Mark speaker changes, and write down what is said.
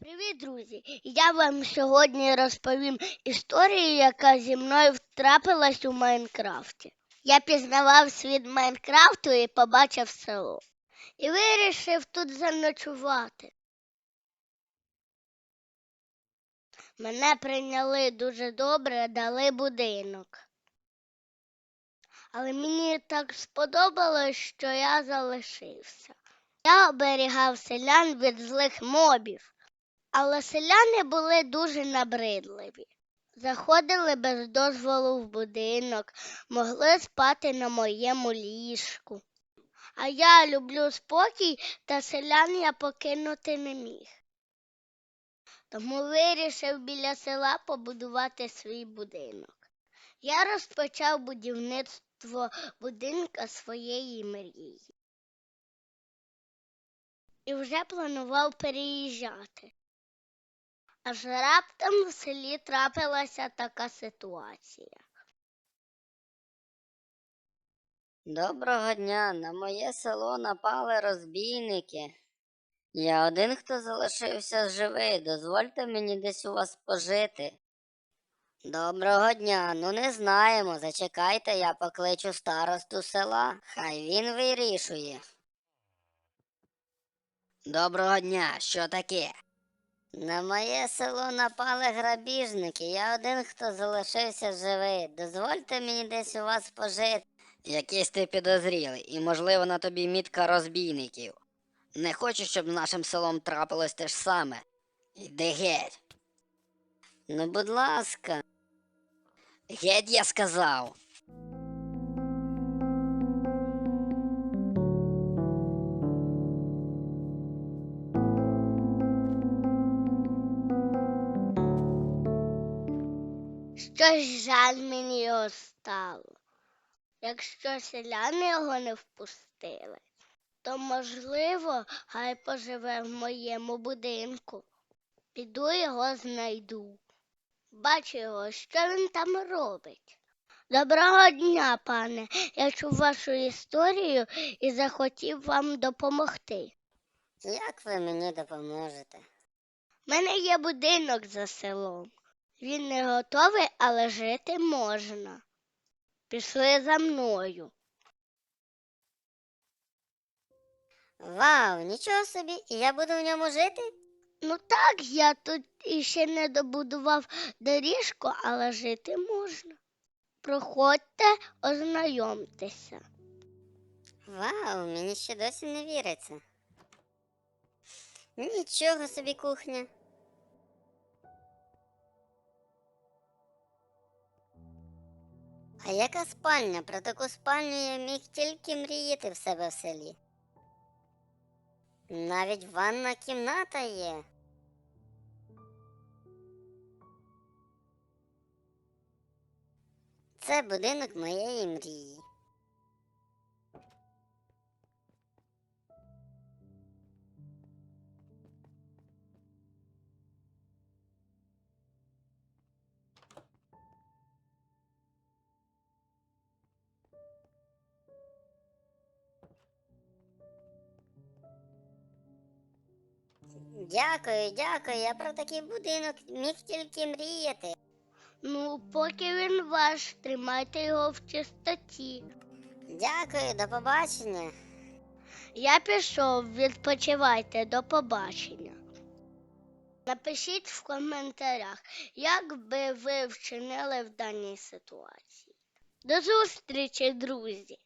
Speaker 1: Привіт, друзі! Я вам сьогодні розповім історію, яка зі мною втрапилась у Майнкрафті. Я пізнавав світ Майнкрафту і побачив село. І вирішив тут заночувати. Мене прийняли дуже добре, дали будинок. Але мені так сподобалось, що я залишився. Я оберігав селян від злих мобів. Але селяни були дуже набридливі. Заходили без дозволу в будинок, могли спати на моєму ліжку. А я люблю спокій, та селян я покинути не міг. Тому вирішив біля села побудувати свій будинок. Я розпочав будівництво будинка своєї мрії. І вже планував переїжджати. Аж раптом в селі трапилася така ситуація.
Speaker 2: Доброго дня, на моє село напали розбійники. Я один, хто залишився живий, дозвольте мені десь у вас пожити. Доброго дня, ну не знаємо. Зачекайте, я покличу старосту села, хай він вирішує. Доброго дня, що таке? На моє село напали грабіжники. Я один, хто залишився живий. Дозвольте мені десь у вас пожити. Якийсь ти підозрілий, і, можливо, на тобі мітка розбійників. Не хочу, щоб нашим селом трапилось те ж саме. Іди геть. Ну, будь ласка. Геть я сказав.
Speaker 1: Щось жаль мені його стало. Якщо селяни його не впустили, то, можливо, хай поживе в моєму будинку. Піду його знайду. Бачу його, що він там робить. Доброго дня, пане. Я чув вашу історію і захотів вам допомогти.
Speaker 2: Як ви мені допоможете?
Speaker 1: У мене є будинок за селом. Він не готовий, але жити можна. Пішли за мною.
Speaker 2: Вау, нічого собі, і я буду в ньому жити?
Speaker 1: Ну так, я тут іще не добудував доріжку, але жити можна. Проходьте, ознайомтеся.
Speaker 2: Вау, мені ще досі не віриться. Нічого собі кухня. А яка спальня? Про таку спальню я міг тільки мріяти в себе в селі. Навіть ванна кімната є. Це будинок моєї мрії. Дякую, дякую. Я про такий будинок міг тільки мріяти.
Speaker 1: Ну, поки він ваш, тримайте його в чистоті.
Speaker 2: Дякую, до побачення.
Speaker 1: Я пішов, відпочивайте, до побачення. Напишіть в коментарях, як би ви вчинили в даній ситуації. До зустрічі, друзі!